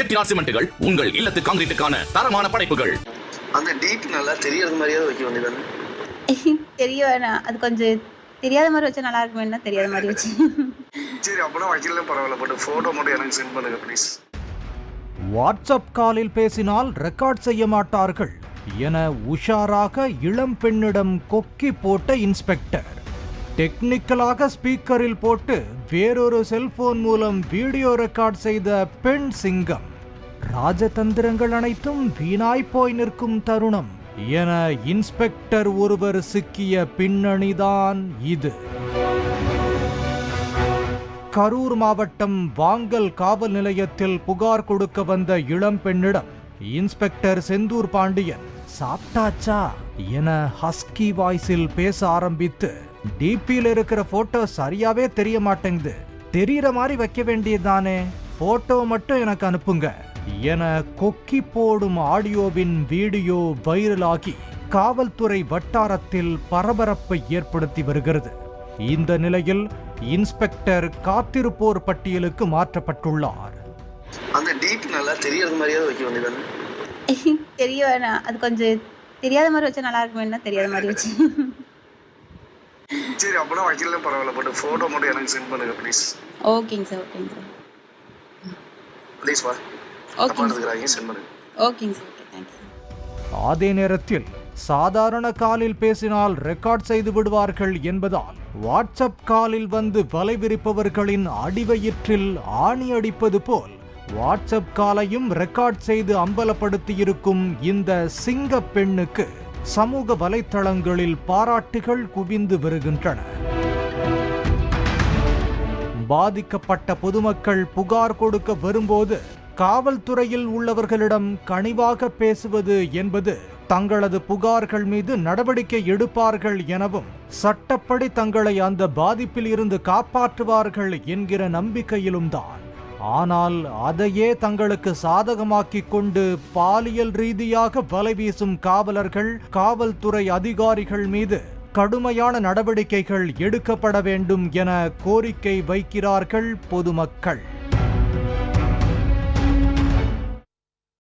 செட்டிநாட் சிமெண்ட்டுகள் உங்கள் இல்லத்து காங்கிரீட்டுக்கான தரமான படைப்புகள். அந்த டிபி நல்லா தெரியறது மாதிரியாவது வைக்க வேண்டியதானே தெரிய வேணாம். அது கொஞ்சம் தெரியாத மாதிரி வச்சா நல்லா இருக்குமேன்னா தெரியாத மாதிரி வச்சு. சரி அப்பனா வைக்கல பரவாயில்ல பட் போட்டோ மட்டும் எனக்கு சென்ட் பண்ணுங்க ப்ளீஸ் வாட்ஸ்அப் காலில் பேசினால் ரெக்கார்ட் செய்ய மாட்டார்கள் என உஷாராக இளம் பெண்ணிடம் கொக்கி போட்ட இன்ஸ்பெக்டர் டெக்னிக்கலாக ஸ்பீக்கரில் போட்டு வேறொரு செல்போன் மூலம் வீடியோ ரெக்கார்ட் செய்த பெண் சிங்கம். ராஜதந்திரங்கள் அனைத்தும் வீணாய் போய் நிற்கும் தருணம் என இன்ஸ்பெக்டர் ஒருவர் சிக்கிய பின்னணிதான் இது. கரூர் மாவட்டம் வாங்கல் காவல் நிலையத்தில் புகார் கொடுக்க வந்த இளம் பெண்ணிடம் இன்ஸ்பெக்டர் செந்தூர் பாண்டியன் சாப்பிட்டாச்சா? என ஹஸ்கி வாய்ஸில் பேச ஆரம்பித்து டிபியில் இருக்கிற போட்டோ சரியாவே தெரிய மாட்டேங்குது. தெரியற மாதிரி வைக்க வேண்டியதுதானே போட்டோ மட்டும் எனக்கு அனுப்புங்க. என கொக்கி போடும் ஆடியோவின் வீடியோ வைரலாகி காவல்துறை வட்டாரத்தில் பரபரப்பை ஏற்படுத்தி வருகிறது. இந்த நிலையில் இன்ஸ்பெக்டர் காத்திருப்போர் பட்டியலுக்கு மாற்றப்பட்டுள்ளார். அந்த டிபி நல்லா தெரியறது மாதிரியாவது வைக்க வேண்டியதானே தெரிய வேணாம். அது கொஞ்சம் தெரியாத மாதிரி வச்சா நல்லா இருக்குமேன்னா தெரியாத மாதிரி வச்சு. சரி அப்பனா வைக்கல பரவாயில்ல பட் போட்டோ மட்டும் எனக்கு சென்ட் பண்ணுங்க ப்ளீஸ் ஓகேங்க சார் ஓகேங்க சார் ப்ளீஸ் வா ஓகேங்க சார் அதே நேரத்தில் சாதாரண காலில் பேசினால் ரெக்கார்ட் செய்து விடுவார்கள் என்பதால் வாட்ஸ்அப் காலில் வந்து வலை விரிப்பவர்களின் அடிவயிற்றில் ஆணி அடிப்பது போல் வாட்ஸ்அப் காலையும் ரெக்கார்ட் செய்து அம்பலப்படுத்தியிருக்கும் இந்த சிங்க பெண்ணுக்கு சமூக வலைத்தளங்களில் பாராட்டுகள் குவிந்து வருகின்றன. பாதிக்கப்பட்ட பொதுமக்கள் புகார் கொடுக்க வரும்போது காவல்துறையில் உள்ளவர்களிடம் கனிவாக பேசுவது என்பது தங்களது புகார்கள் மீது நடவடிக்கை எடுப்பார்கள் எனவும் சட்டப்படி தங்களை அந்த பாதிப்பில் இருந்து காப்பாற்றுவார்கள் என்கிற நம்பிக்கையிலும் தான். ஆனால் அதையே தங்களுக்கு சாதகமாக்கிக் கொண்டு பாலியல் ரீதியாக வலை வீசும் காவலர்கள் காவல்துறை அதிகாரிகள் மீது கடுமையான நடவடிக்கைகள் எடுக்கப்பட வேண்டும் என கோரிக்கை வைக்கிறார்கள் பொதுமக்கள்.